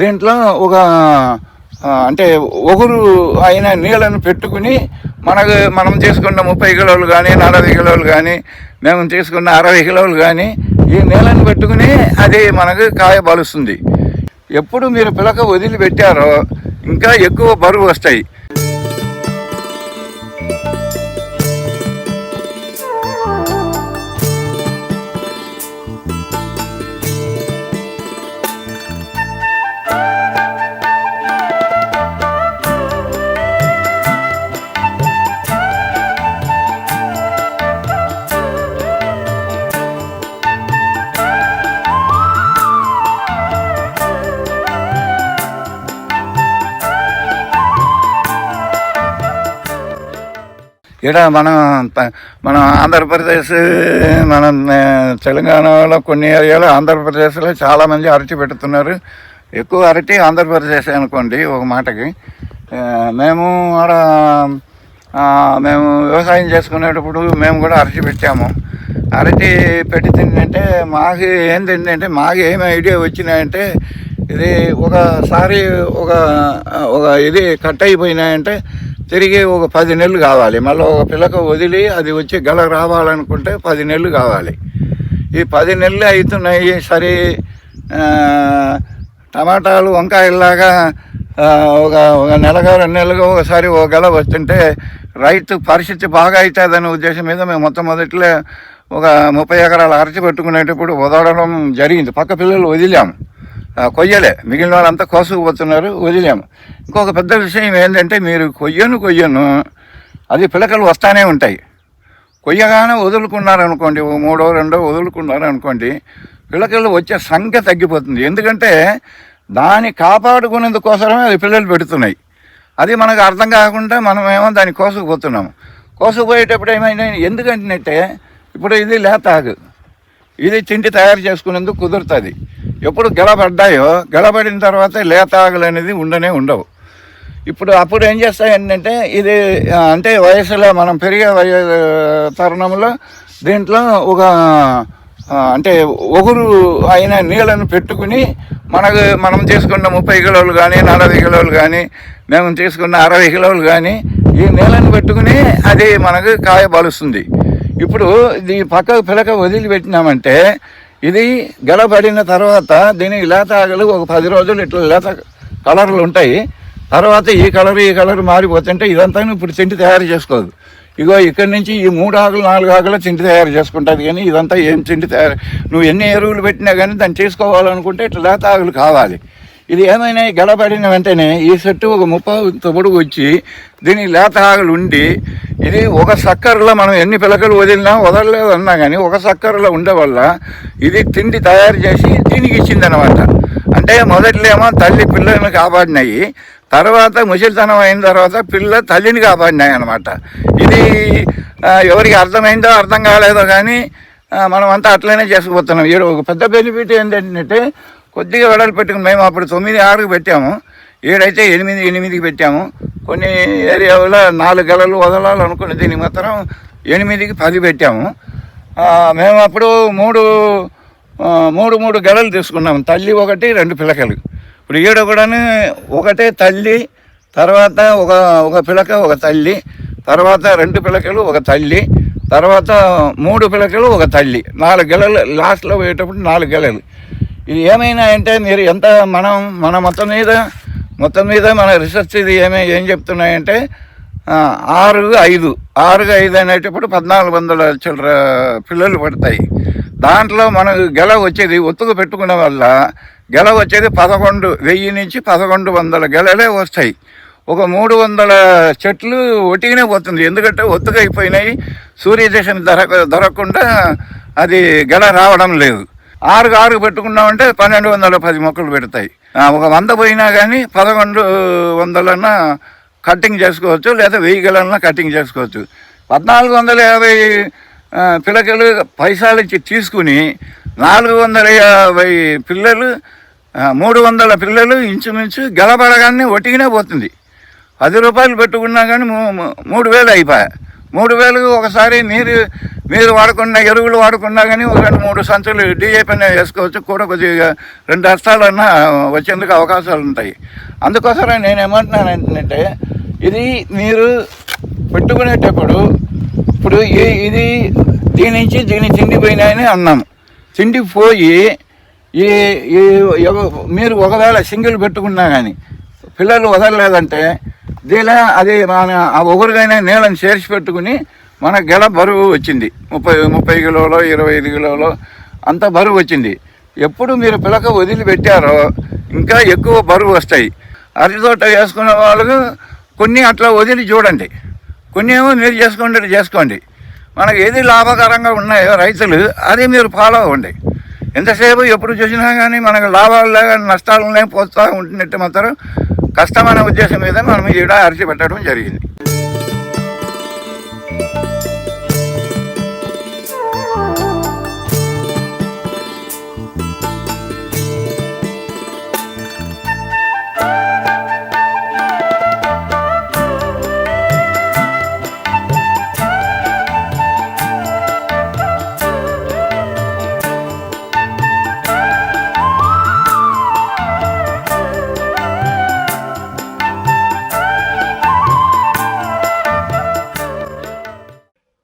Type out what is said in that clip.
దీంట్లో ఒక అంటే ఒగురు అయిన నీళ్ళను పెట్టుకుని మనకు మనం చేసుకున్న ముప్పై కిలోలు కానీ నలభై కిలోలు కానీ మేము తీసుకున్న అరవై కిలోలు కానీ ఈ నీళ్ళను పెట్టుకుని అది మనకు కాయ బలుస్తుంది. ఎప్పుడు మీరు పిలక వదిలిపెట్టారో ఇంకా ఎక్కువ బరువు వస్తాయి. ఇక్కడ మనం మనం మన ఆంధ్రప్రదేశ్ మన తెలంగాణలో కొన్ని ఏరియాలో ఆంధ్రప్రదేశ్లో చాలామంది అరటి పెడుతున్నారు. ఎక్కువ అరటి ఆంధ్రప్రదేశ్ అనుకోండి ఒక మాటకి. మేము ఆడ మేము వ్యవసాయం చేసుకునేటప్పుడు మేము కూడా అరటి పెట్టాము. అరటి పెట్టి తిందంటే మాకు ఏం తిందంటే మాకు ఏమి ఐడియా వచ్చినాయంటే ఇది ఒకసారి ఒక ఒక ఇది కట్ అయిపోయినాయంటే తిరిగి ఒక పది నెలలు కావాలి. మళ్ళీ ఒక పిల్లక వదిలి అది వచ్చి గల రావాలనుకుంటే పది నెలలు కావాలి. ఈ పది నెలలు అవుతున్నాయి. సరే టమాటాలు వంకాయల్లాగా ఒక ఒక నెలగా రెండు నెలలుగా ఒకసారి ఒక గల వస్తుంటే రైతు పరిస్థితి బాగా అవుతుందనే ఉద్దేశం మీద మేము మొత్తం మొదట్లో ఒక ముప్పై ఎకరాలు అరచి పెట్టుకునేటప్పుడు వదలడం జరిగింది. పక్క పిల్లలు వదిలాము కొయ్యలే. మిగిలిన వాళ్ళంతా కోసుకుపోతున్నారు వదిలేము. ఇంకొక పెద్ద విషయం ఏంటంటే మీరు కొయ్యను కొయ్యను అది పిలకలు వస్తానే ఉంటాయి. కొయ్యగానే వదులుకున్నారనుకోండి ఓ మూడో రెండో వదులుకున్నారనుకోండి పిల్లకలు వచ్చే సంఖ్య తగ్గిపోతుంది. ఎందుకంటే దాన్ని కాపాడుకునేందుకోసమే అది పిల్లలు పెడుతున్నాయి. అది మనకు అర్థం కాకుండా మనం ఏమో దాన్ని కోసుకుపోతున్నాము. కోసుకుపోయేటప్పుడు ఏమైనా ఎందుకంటే ఇప్పుడు ఇది లేతాగు ఇది తిండి తయారు చేసుకునేందుకు కుదురుతుంది. ఎప్పుడు గెలబడ్డాయో గెలబడిన తర్వాత లేత ఆకులు అనేది ఉండనే ఉండవు. ఇప్పుడు అప్పుడు ఏం చేస్తాయి ఏంటంటే ఇది అంటే వయసులో మనం పెరిగే వయ తరుణంలో దీంట్లో ఒక అంటే ఒగురు అయిన నీళ్ళను పెట్టుకుని మనకు మనం తీసుకున్న ముప్పై కిలోలు కానీ నలభై కిలోలు కానీ మేము తీసుకున్న అరవై కిలోలు కానీ ఈ నీళ్ళను పెట్టుకుని అది మనకు కాయ బలుస్తుంది. ఇప్పుడు ఇది పక్కకు పిలక వదిలిపెట్టినామంటే ఇది గెలబడిన తర్వాత దీనికి లేత ఆగలు ఒక పది రోజులు ఇట్లా లేత కలర్లు ఉంటాయి. తర్వాత ఈ కలర్ ఈ కలర్ మారిపోతుంటే ఇదంతా ఇప్పుడు తిండి తయారు చేసుకోదు. ఇగో ఇక్కడి నుంచి ఈ మూడు ఆకులు నాలుగు ఆకులు తిండి తయారు చేసుకుంటుంది కానీ ఇదంతా ఏం తిండి తయారు నువ్వు ఎన్ని ఎరువులు పెట్టినా కానీ దాన్ని చేసుకోవాలనుకుంటే ఇట్లా లేత ఆకులు కావాలి. ఇది ఏమైనా గడపడిన వెంటనే ఈ చెట్టు ఒక ముప్ప పొడుగు వచ్చి దీని లేత ఆకులు ఉండి ఇది ఒక చక్కరలో మనం ఎన్ని పిలకలు వదిలినా వదలలేదు అన్నా కానీ ఒక చక్కెరలో ఉండే వల్ల ఇది తిండి తయారు చేసి దీనికి ఇచ్చిందనమాట అంటే మొదట్లేమో తల్లి పిల్లల్ని కాపాడినాయి తర్వాత ముసలితనం అయిన తర్వాత పిల్ల తల్లిని కాపాడినాయి అనమాట ఇది ఎవరికి అర్థమైందో అర్థం కాలేదో కానీ మనం అంతా అట్లనే చేసుకుపోతున్నాం. ఈడ ఒక పెద్ద బెనిఫిట్ ఏంటంటే కొద్దిగా వెడలు పెట్టుకుని మేము అప్పుడు తొమ్మిది ఆరుకు పెట్టాము. ఏడైతే ఎనిమిది ఎనిమిదికి పెట్టాము. కొన్ని ఏరియాలో నాలుగు గెలలు వదలాలనుకుని దీనికి మాత్రం ఎనిమిదికి పది పెట్టాము. మేము అప్పుడు మూడు మూడు మూడు గెలలు తీసుకున్నాము. తల్లి ఒకటి రెండు పిలకలు. ఇప్పుడు ఈడ కూడాను ఒకటే తల్లి తర్వాత ఒక ఒక పిలక ఒక తల్లి తర్వాత రెండు పిలకలు ఒక తల్లి తర్వాత మూడు పిలకలు ఒక తల్లి. నాలుగు గెలలు లాస్ట్లో పోయేటప్పుడు నాలుగు గెలలు. ఇది ఏమైనా అంటే మీరు ఎంత మనం మన మొత్తం మీద మొత్తం మీద మన రీసెర్చ్ ఇది ఏమే ఏం చెప్తున్నాయంటే ఆరు ఐదు. ఆరు ఐదు అనేటప్పుడు పద్నాలుగు వందల చిల్లర పిల్లలు పడతాయి. దాంట్లో మనకు గెల వచ్చేది ఒత్తుకు పెట్టుకునే వల్ల గెల వచ్చేది పదకొండు వెయ్యి నుంచి పదకొండు వందల గెలలే వస్తాయి. ఒక మూడు వందల చెట్లు ఒటిగానే పోతుంది. ఎందుకంటే ఒత్తుగా అయిపోయినాయి సూర్యదేశం దొరక దొరకకుండా అది గెల రావడం లేదు. ఆరు ఆరు పెట్టుకున్నామంటే పన్నెండు వందల పది మొక్కలు పెడతాయి. ఒక వంద పోయినా కానీ పదకొండు వందలన్న కటింగ్ చేసుకోవచ్చు లేదా వెయ్యి గెలన్నా కటింగ్ చేసుకోవచ్చు. పద్నాలుగు వందల యాభై పిలకలు పైసలు ఇచ్చి తీసుకుని నాలుగు వందల యాభై పిల్లలు మూడు వందల పిల్లలు ఇంచుమించు గెలబడగానే ఒటిగినే పోతుంది. పది రూపాయలు పెట్టుకున్నా కానీ మూ- మూడు వేలు అయిపోయా. మూడు వేలు ఒకసారి నీరు మీరు వాడకుండా ఎరువులు వాడుకున్నా కానీ ఒక రెండు మూడు సంచులు డిఏపీ వేసుకోవచ్చు. కూడా కొద్దిగా రెండు అన్నా వచ్చేందుకు అవకాశాలు ఉంటాయి. అందుకోసమే నేను ఏమంటున్నాను ఏంటంటే ఇది మీరు పెట్టుకునేటప్పుడు ఇప్పుడు ఈ- ఇది దీని నుంచి దీని తిండిపోయినాయని అన్నాము తిండిపోయి ఈ ఈ మీరు ఒకవేళ సింగిల్ పెట్టుకున్నా కానీ పిల్లలు వదలలేదంటే దీలా అది మన ఆ ఒకరికైనా నీళ్ళని చేర్చి పెట్టుకుని మన గెల బరువు వచ్చింది. ముప్పై ముప్పై కిలోలో ఇరవై ఐదు కిలోలో అంత బరువు వచ్చింది. ఎప్పుడు మీరు పిలక వదిలిపెట్టారో ఇంకా ఎక్కువ బరువు వస్తాయి. అరటి తోట వేసుకునే వాళ్ళకు కొన్ని అట్లా వదిలి చూడండి. కొన్ని ఏమో మీరు చేసుకోండి చేసుకోండి. మనకు ఏది లాభకరంగా ఉన్నాయో రైతులు అది మీరు ఫాలో అవ్వండి. ఎంతసేపు ఎప్పుడు చూసినా కానీ మనకు లాభాలు లేక నష్టాలు లేకపోతూ ఉంటున్నట్టు మాత్రం కష్టమైన ఉద్దేశం మీద మనం ఈడ అరిచి పెట్టడం జరిగింది.